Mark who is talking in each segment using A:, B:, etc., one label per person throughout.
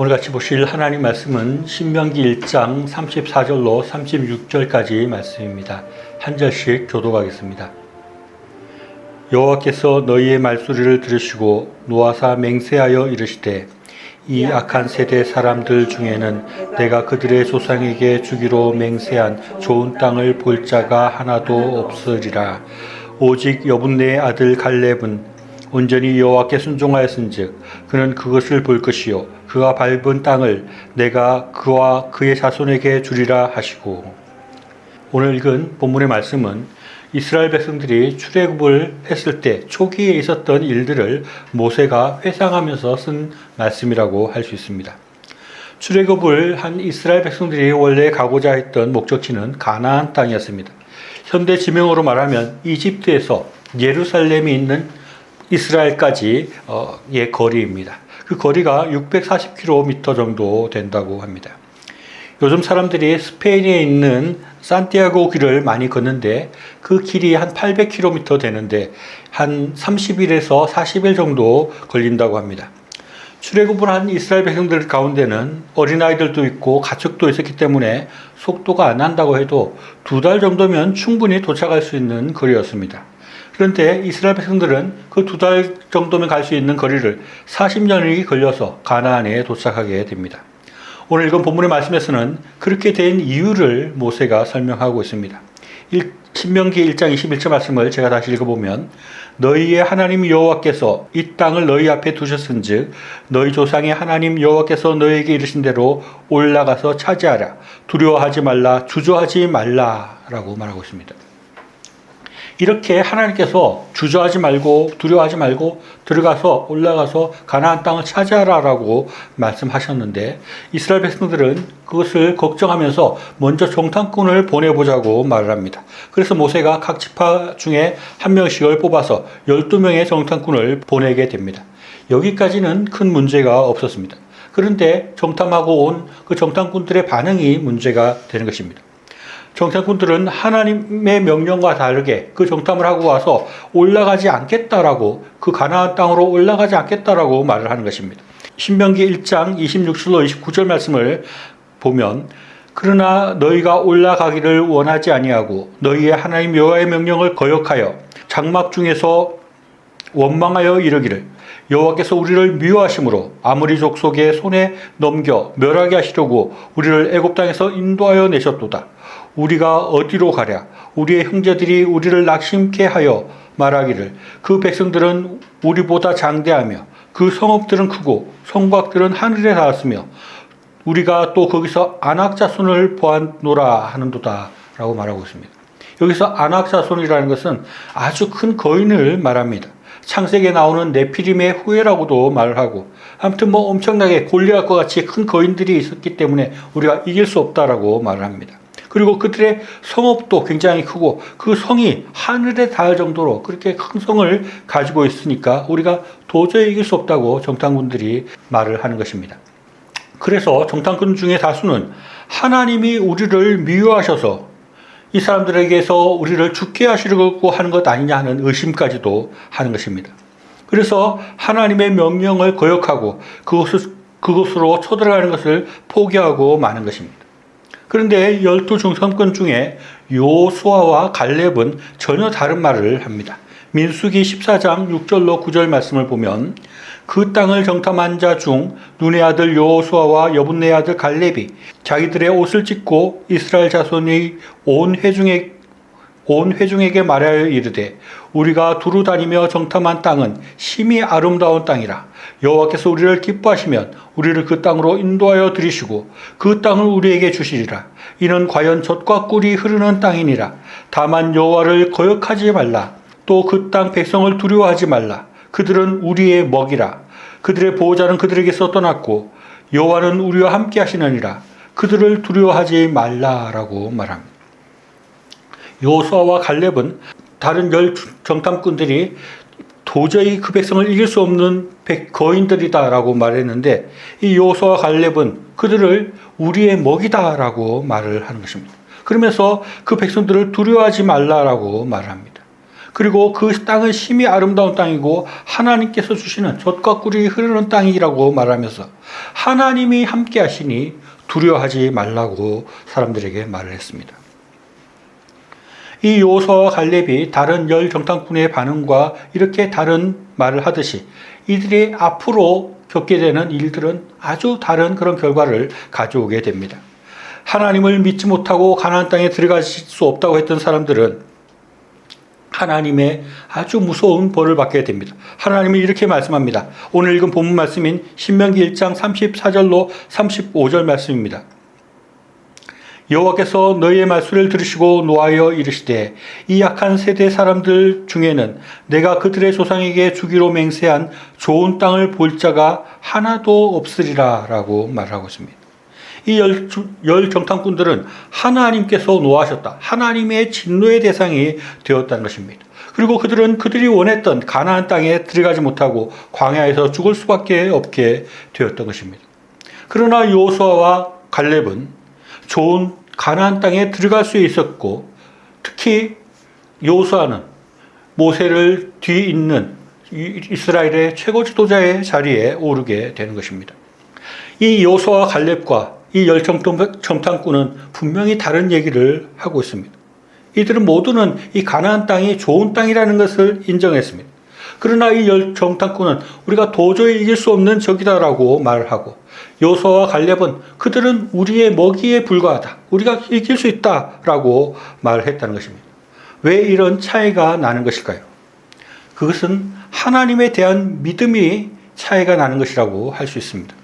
A: 오늘 같이 보실 하나님 말씀은 신명기 1장 34절로 36절까지 말씀입니다. 한 절씩 교독하겠습니다. 여호와께서 너희의 말소리를 들으시고 노아사 맹세하여 이르시되 이 악한 세대 사람들 중에는 내가 그들의 조상에게 주기로 맹세한 좋은 땅을 볼 자가 하나도 없으리라. 오직 여분네의 아들 갈렙은 온전히 여호와께 순종하였은즉 그는 그것을 볼 것이요 그가 밟은 땅을 내가 그와 그의 자손에게 주리라 하시고 오늘 읽은 본문의 말씀은 이스라엘 백성들이 출애굽을 했을 때 초기에 있었던 일들을 모세가 회상하면서 쓴 말씀이라고 할 수 있습니다. 출애굽을 한 이스라엘 백성들이 원래 가고자 했던 목적지는 가나안 땅이었습니다. 현대 지명으로 말하면 이집트에서 예루살렘이 있는 이스라엘까지의 거리입니다. 그 거리가 640km 정도 된다고 합니다. 요즘 사람들이 스페인에 있는 산티아고 길을 많이 걷는데 그 길이 한 800km 되는데 한 30일에서 40일 정도 걸린다고 합니다. 출애굽을 한 이스라엘 백성들 가운데는 어린아이들도 있고 가축도 있었기 때문에 속도가 안 난다고 해도 두 달 정도면 충분히 도착할 수 있는 거리였습니다. 그런데 이스라엘 백성들은 그 두 달 정도면 갈 수 있는 거리를 40년이 걸려서 가나안에 도착하게 됩니다. 오늘 읽은 본문의 말씀에서는 그렇게 된 이유를 모세가 설명하고 있습니다. 일- 신명기 1장 21절 말씀을 제가 다시 읽어보면 너희의 하나님 여호와께서 이 땅을 너희 앞에 두셨은즉 너희 조상의 하나님 여호와께서 너희에게 이르신 대로 올라가서 차지하라 두려워하지 말라 주저하지 말라라고 말하고 있습니다. 이렇게 하나님께서 주저하지 말고 두려워하지 말고 들어가서 올라가서 가나안 땅을 차지하라라고 말씀하셨는데 이스라엘 백성들은 그것을 걱정하면서 먼저 정탐꾼을 보내보자고 말을 합니다. 그래서 모세가 각 지파 중에 한 명씩을 뽑아서 12명의 정탐꾼을 보내게 됩니다. 여기까지는 큰 문제가 없었습니다. 그런데 정탐하고 온 그 정탐꾼들의 반응이 문제가 되는 것입니다. 정탐꾼들은 하나님의 명령과 다르게 그 정탐을 하고 와서 올라가지 않겠다라고 그 가나안 땅으로 올라가지 않겠다라고 말을 하는 것입니다. 신명기 1장 26절로 29절 말씀을 보면 그러나 너희가 올라가기를 원하지 아니하고 너희의 하나님 여호와의 명령을 거역하여 장막 중에서 원망하여 이르기를 여호와께서 우리를 미워하심으로 아무리 족속의 손에 넘겨 멸하게 하시려고 우리를 애굽 땅에서 인도하여 내셨도다. 우리가 어디로 가랴? 우리의 형제들이 우리를 낙심케 하여 말하기를 그 백성들은 우리보다 장대하며 그 성읍들은 크고 성곽들은 하늘에 닿았으며 우리가 또 거기서 안악자손을 보았노라 하는도다 라고 말하고 있습니다. 여기서 안악자손이라는 것은 아주 큰 거인을 말합니다. 창세기에 나오는 네피림의 후예라고도 말을 하고 아무튼 뭐 엄청나게 골리앗과 같이 큰 거인들이 있었기 때문에 우리가 이길 수 없다라고 말을 합니다. 그리고 그들의 성읍도 굉장히 크고 그 성이 하늘에 닿을 정도로 그렇게 큰 성을 가지고 있으니까 우리가 도저히 이길 수 없다고 정탐군들이 말을 하는 것입니다. 그래서 정탐꾼 중에 다수는 하나님이 우리를 미워하셔서 이 사람들에게서 우리를 죽게 하시려고 하는 것 아니냐 하는 의심까지도 하는 것입니다. 그래서 하나님의 명령을 거역하고 그것을, 그것으로 쳐들어가는 것을 포기하고 마는 것입니다. 그런데 열두 중상권 중에 요수아와 갈렙은 전혀 다른 말을 합니다. 민수기 14장 6절로 9절 말씀을 보면 그 땅을 정탐한 자 중 눈의 아들 여호수아와 여분네 아들 갈렙이 자기들의 옷을 찢고 이스라엘 자손이 온 회중에 온 회중에게 말하여 이르되 우리가 두루 다니며 정탐한 땅은 심히 아름다운 땅이라. 여호와께서 우리를 기뻐하시면 우리를 그 땅으로 인도하여 들이시고 그 땅을 우리에게 주시리라. 이는 과연 젖과 꿀이 흐르는 땅이니라. 다만 여호와를 거역하지 말라. 또 그 땅 백성을 두려워하지 말라. 그들은 우리의 먹이라. 그들의 보호자는 그들에게서 떠났고 여호와는 우리와 함께 하시느니라. 그들을 두려워하지 말라라고 말합니다. 요수아와 갈렙은 다른 열 정탐꾼들이 도저히 그 백성을 이길 수 없는 백 거인들이다라고 말했는데 이 요수아와 갈렙은 그들을 우리의 먹이다라고 말을 하는 것입니다. 그러면서 그 백성들을 두려워하지 말라라고 말을 합니다. 그리고 그 땅은 심히 아름다운 땅이고 하나님께서 주시는 젖과 꿀이 흐르는 땅이라고 말하면서 하나님이 함께 하시니 두려워하지 말라고 사람들에게 말을 했습니다. 이 요서와 갈렙이 다른 열 정탐꾼의 반응과 이렇게 다른 말을 하듯이 이들이 앞으로 겪게 되는 일들은 아주 다른 그런 결과를 가져오게 됩니다. 하나님을 믿지 못하고 가나안 땅에 들어갈 수 없다고 했던 사람들은 하나님의 아주 무서운 벌을 받게 됩니다. 하나님이 이렇게 말씀합니다. 오늘 읽은 본문 말씀인 신명기 1장 34절로 35절 말씀입니다. 여호와께서 너희의 말씀을 들으시고 노하여 이르시되 이 약한 세대 사람들 중에는 내가 그들의 조상에게 주기로 맹세한 좋은 땅을 볼 자가 하나도 없으리라라고 말하고 있습니다. 이 열, 열 정탐꾼들은 하나님께서 노하셨다. 하나님의 진노의 대상이 되었다는 것입니다. 그리고 그들은 그들이 원했던 가나안 땅에 들어가지 못하고 광야에서 죽을 수밖에 없게 되었던 것입니다. 그러나 요수아와 갈렙은 좋은 가나안 땅에 들어갈 수 있었고 특히 요수아는 모세를 뒤잇는 이스라엘의 최고 지도자의 자리에 오르게 되는 것입니다. 이 요수아와 갈렙과 이 열정탐꾼은 분명히 다른 얘기를 하고 있습니다. 이들은 모두는 이 가나안 땅이 좋은 땅이라는 것을 인정했습니다. 그러나 이 열 정탐꾼은 우리가 도저히 이길 수 없는 적이다라고 말을 하고 요소와 갈렙은 그들은 우리의 먹이에 불과하다. 우리가 이길 수 있다라고 말을 했다는 것입니다. 왜 이런 차이가 나는 것일까요? 그것은 하나님에 대한 믿음이 차이가 나는 것이라고 할 수 있습니다.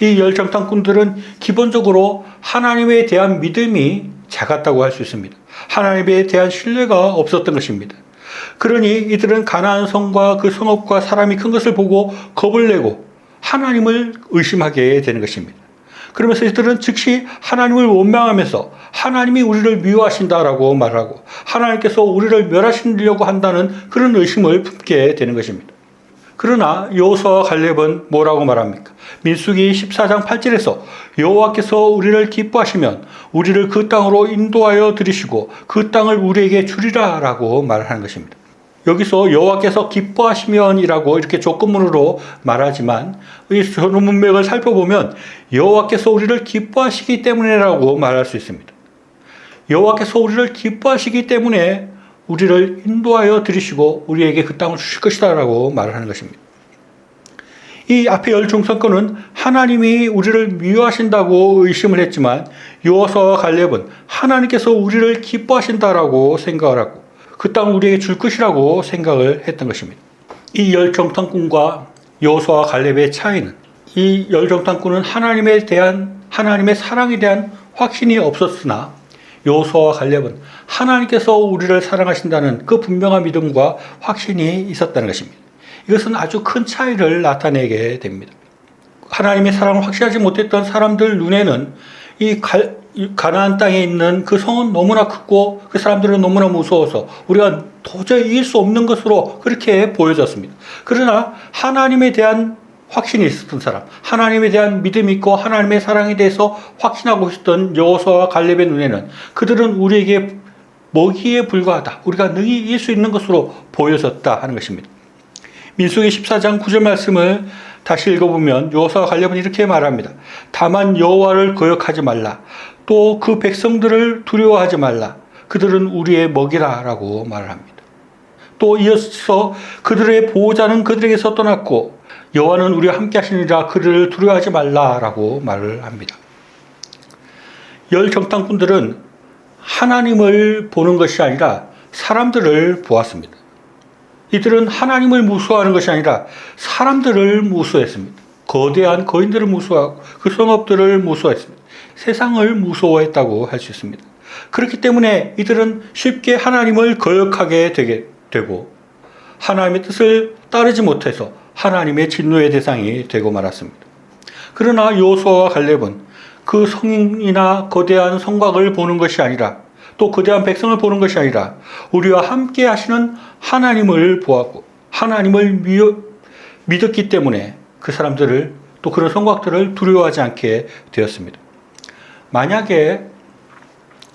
A: 이 열정탐꾼들은 기본적으로 하나님에 대한 믿음이 작았다고 할 수 있습니다. 하나님에 대한 신뢰가 없었던 것입니다. 그러니 이들은 가나안 성과 그 성읍과 사람이 큰 것을 보고 겁을 내고 하나님을 의심하게 되는 것입니다. 그러면서 이들은 즉시 하나님을 원망하면서 하나님이 우리를 미워하신다라고 말하고 하나님께서 우리를 멸하시려고 한다는 그런 의심을 품게 되는 것입니다. 그러나 여호수아와 갈렙은 뭐라고 말합니까? 민수기 14장 8절에서 여호와께서 우리를 기뻐하시면 우리를 그 땅으로 인도하여 들이시고 그 땅을 우리에게 주리라라고 말하는 것입니다. 여기서 여호와께서 기뻐하시면이라고 이렇게 조건문으로 말하지만 이 전문 문맥을 살펴보면 여호와께서 우리를 기뻐하시기 때문에라고 말할 수 있습니다. 여호와께서 우리를 기뻐하시기 때문에 우리를 인도하여 들이시고 우리에게 그 땅을 주실 것이다라고 말을 하는 것입니다. 이 앞에 열 중선권은 하나님이 우리를 미워하신다고 의심을 했지만 요어서와 갈렙은 하나님께서 우리를 기뻐하신다라고 생각을 하고 그 땅을 우리에게 줄 것이라고 생각을 했던 것입니다. 이 열정탐꾼과 요어서와 갈렙의 차이는 이 열정탐꾼은 하나님에 대한 하나님의 사랑에 대한 확신이 없었으나 요소와 갈렙은 하나님께서 우리를 사랑하신다는 그 분명한 믿음과 확신이 있었다는 것입니다. 이것은 아주 큰 차이를 나타내게 됩니다. 하나님의 사랑을 확신하지 못했던 사람들 눈에는 이 가나안 땅에 있는 그 성은 너무나 크고 그 사람들은 너무나 무서워서 우리가 도저히 이길 수 없는 것으로 그렇게 보여졌습니다. 그러나 하나님에 대한 확신이 있었던 사람, 하나님에 대한 믿음이 있고 하나님의 사랑에 대해서 확신하고 있었던 여호수아와 갈렙의 눈에는 그들은 우리에게 먹이에 불과하다. 우리가 능히 이길 수 있는 것으로 보여졌다 하는 것입니다. 민수기 14장 9절 말씀을 다시 읽어보면 여호수아와 갈렙은 이렇게 말합니다. 다만 여호와를 거역하지 말라. 또 그 백성들을 두려워하지 말라. 그들은 우리의 먹이라라고 말을 합니다. 또 이어서 그들의 보호자는 그들에게서 떠났고 여호와는 우리와 함께 하시니라 그를 두려워하지 말라라고 말을 합니다. 열 정탐꾼들은 하나님을 보는 것이 아니라 사람들을 보았습니다. 이들은 하나님을 무수하는 것이 아니라 사람들을 무수했습니다. 거대한 거인들을 무수하고 그 성읍들을 무수했습니다. 세상을 무서워했다고 할 수 있습니다. 그렇기 때문에 이들은 쉽게 하나님을 거역하게 되게 되고 하나님의 뜻을 따르지 못해서 하나님의 진노의 대상이 되고 말았습니다. 그러나 요수아와 갈렙은 그 성이나 거대한 성곽을 보는 것이 아니라 또 거대한 백성을 보는 것이 아니라 우리와 함께 하시는 하나님을 보았고 하나님을 믿었기 때문에 그 사람들을 또 그런 성곽들을 두려워하지 않게 되었습니다. 만약에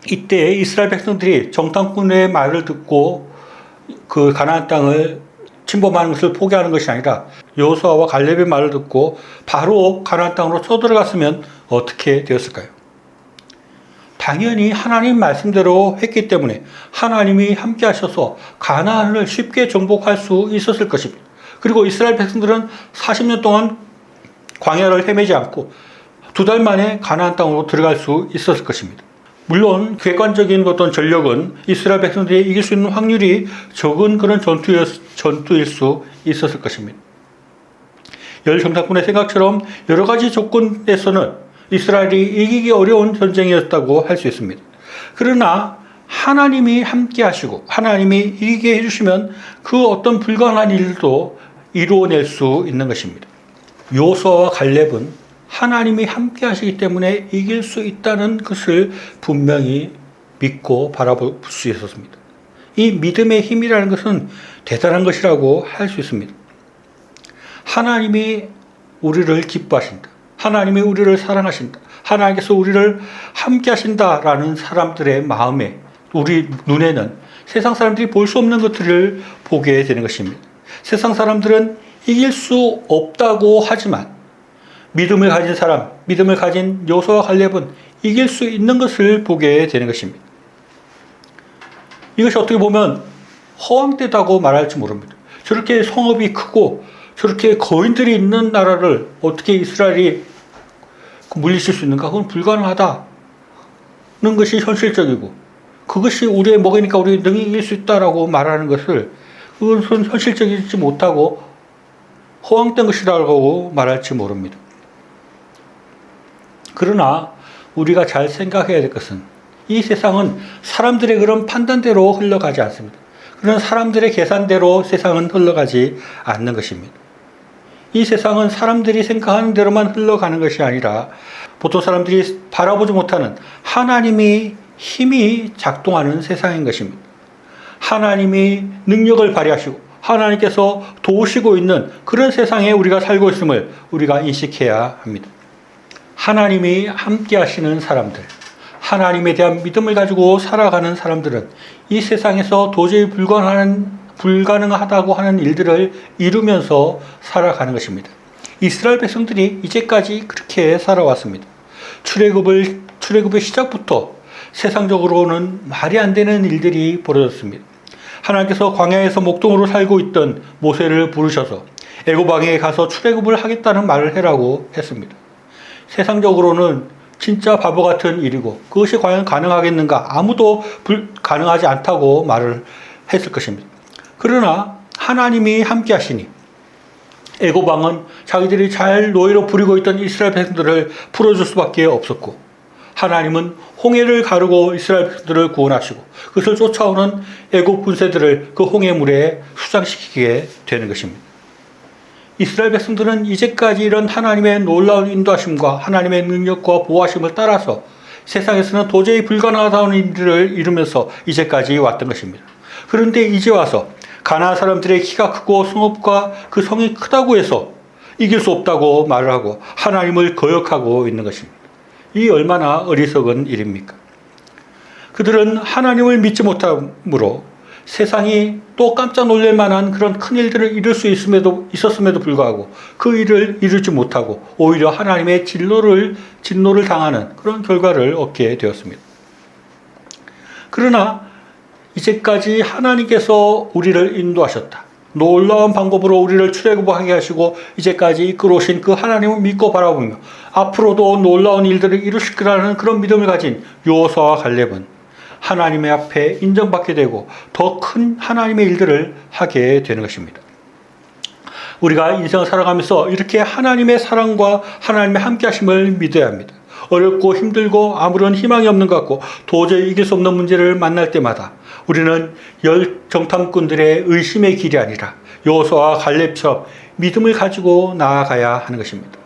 A: 이때 이스라엘 백성들이 정탐꾼의 말을 듣고 그 가나안 땅을 침범하는 것을 포기하는 것이 아니라 여호수아와 갈렙의 말을 듣고 바로 가나안 땅으로 쳐들어갔으면 어떻게 되었을까요? 당연히 하나님 말씀대로 했기 때문에 하나님이 함께 하셔서 가나안을 쉽게 정복할 수 있었을 것입니다. 그리고 이스라엘 백성들은 40년 동안 광야를 헤매지 않고 두 달 만에 가나안 땅으로 들어갈 수 있었을 것입니다. 물론 객관적인 어떤 전력은 이스라엘 백성들이 이길 수 있는 확률이 적은 그런 전투였, 전투일 수 있었을 것입니다. 열 정탐꾼의 생각처럼 여러 가지 조건에서는 이스라엘이 이기기 어려운 전쟁이었다고 할 수 있습니다. 그러나 하나님이 함께 하시고 하나님이 이기게 해주시면 그 어떤 불가능한 일도 이루어낼 수 있는 것입니다. 요서와 갈렙은 하나님이 함께 하시기 때문에 이길 수 있다는 것을 분명히 믿고 바라볼 수 있었습니다. 이 믿음의 힘이라는 것은 대단한 것이라고 할 수 있습니다. 하나님이 우리를 기뻐하신다. 하나님이 우리를 사랑하신다. 하나님께서 우리를 함께 하신다라는 사람들의 마음에 우리 눈에는 세상 사람들이 볼 수 없는 것들을 보게 되는 것입니다. 세상 사람들은 이길 수 없다고 하지만 믿음을 가진 사람, 믿음을 가진 요소와 갈렙은 이길 수 있는 것을 보게 되는 것입니다. 이것이 어떻게 보면 허황되다고 말할지 모릅니다. 저렇게 성읍이 크고 저렇게 거인들이 있는 나라를 어떻게 이스라엘이 물리칠 수 있는가? 그건 불가능하다는 것이 현실적이고 그것이 우리의 먹으니까 우리 능히 이길 수 있다라고 말하는 것을 그것은 현실적이지 못하고 허황된 것이라고 말할지 모릅니다. 그러나 우리가 잘 생각해야 될 것은 이 세상은 사람들의 그런 판단대로 흘러가지 않습니다. 그런 사람들의 계산대로 세상은 흘러가지 않는 것입니다. 이 세상은 사람들이 생각하는 대로만 흘러가는 것이 아니라 보통 사람들이 바라보지 못하는 하나님이 힘이 작동하는 세상인 것입니다. 하나님이 능력을 발휘하시고 하나님께서 도우시고 있는 그런 세상에 우리가 살고 있음을 우리가 인식해야 합니다. 하나님이 함께 하시는 사람들, 하나님에 대한 믿음을 가지고 살아가는 사람들은 이 세상에서 도저히 불가능한, 불가능하다고 하는 일들을 이루면서 살아가는 것입니다. 이스라엘 백성들이 이제까지 그렇게 살아왔습니다. 출애굽을 출애굽의 시작부터 세상적으로는 말이 안 되는 일들이 벌어졌습니다. 하나님께서 광야에서 목동으로 살고 있던 모세를 부르셔서 애고방에 가서 출애굽을 하겠다는 말을 해라고 했습니다. 세상적으로는 진짜 바보 같은 일이고 그것이 과연 가능하겠는가 아무도 불, 가능하지 않다고 말을 했을 것입니다. 그러나 하나님이 함께 하시니 에고방은 자기들이 잘 노예로 부리고 있던 이스라엘 백성들을 풀어줄 수밖에 없었고 하나님은 홍해를 가르고 이스라엘 백성들을 구원하시고 그것을 쫓아오는 애굽 군세들을 그 홍해물에 수장시키게 되는 것입니다. 이스라엘 백성들은 이제까지 이런 하나님의 놀라운 인도하심과 하나님의 능력과 보호하심을 따라서 세상에서는 도저히 불가능하다는 일들을 이루면서 이제까지 왔던 것입니다. 그런데 이제 와서 가나안 사람들의 키가 크고 성읍과 그 성이 크다고 해서 이길 수 없다고 말을 하고 하나님을 거역하고 있는 것입니다. 이 얼마나 어리석은 일입니까? 그들은 하나님을 믿지 못함으로 세상이 또 깜짝 놀랄 만한 그런 큰 일들을 이룰 수 있음에도, 있었음에도 불구하고 그 일을 이루지 못하고 오히려 하나님의 진노를, 진노를 당하는 그런 결과를 얻게 되었습니다. 그러나 이제까지 하나님께서 우리를 인도하셨다. 놀라운 방법으로 우리를 출애굽하게 하시고 이제까지 이끌어오신 그 하나님을 믿고 바라보며 앞으로도 놀라운 일들을 이루실 거라는 그런 믿음을 가진 요호수아와 갈렙은 하나님의 앞에 인정받게 되고 더 큰 하나님의 일들을 하게 되는 것입니다. 우리가 인생을 살아가면서 이렇게 하나님의 사랑과 하나님의 함께 하심을 믿어야 합니다. 어렵고 힘들고 아무런 희망이 없는 것 같고 도저히 이길 수 없는 문제를 만날 때마다 우리는 열 정탐꾼들의 의심의 길이 아니라 요소와 갈렙처럼 믿음을 가지고 나아가야 하는 것입니다.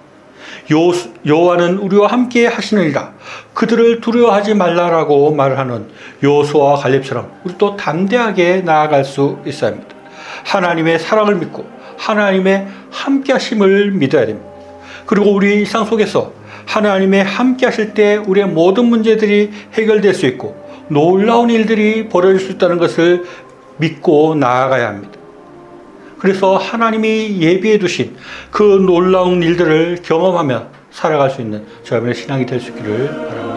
A: 요, 여호와는 우리와 함께 하시느니라. 그들을 두려워하지 말라라고 말하는 요수와 갈렙처럼 우리 또 담대하게 나아갈 수 있어야 합니다. 하나님의 사랑을 믿고 하나님의 함께 하심을 믿어야 됩니다. 그리고 우리 일상 속에서 하나님의 함께 하실 때 우리의 모든 문제들이 해결될 수 있고 놀라운 일들이 벌어질 수 있다는 것을 믿고 나아가야 합니다. 그래서 하나님이 예비해 두신 그 놀라운 일들을 경험하며 살아갈 수 있는 저여러분의 신앙이 될 수 있기를 바랍니다.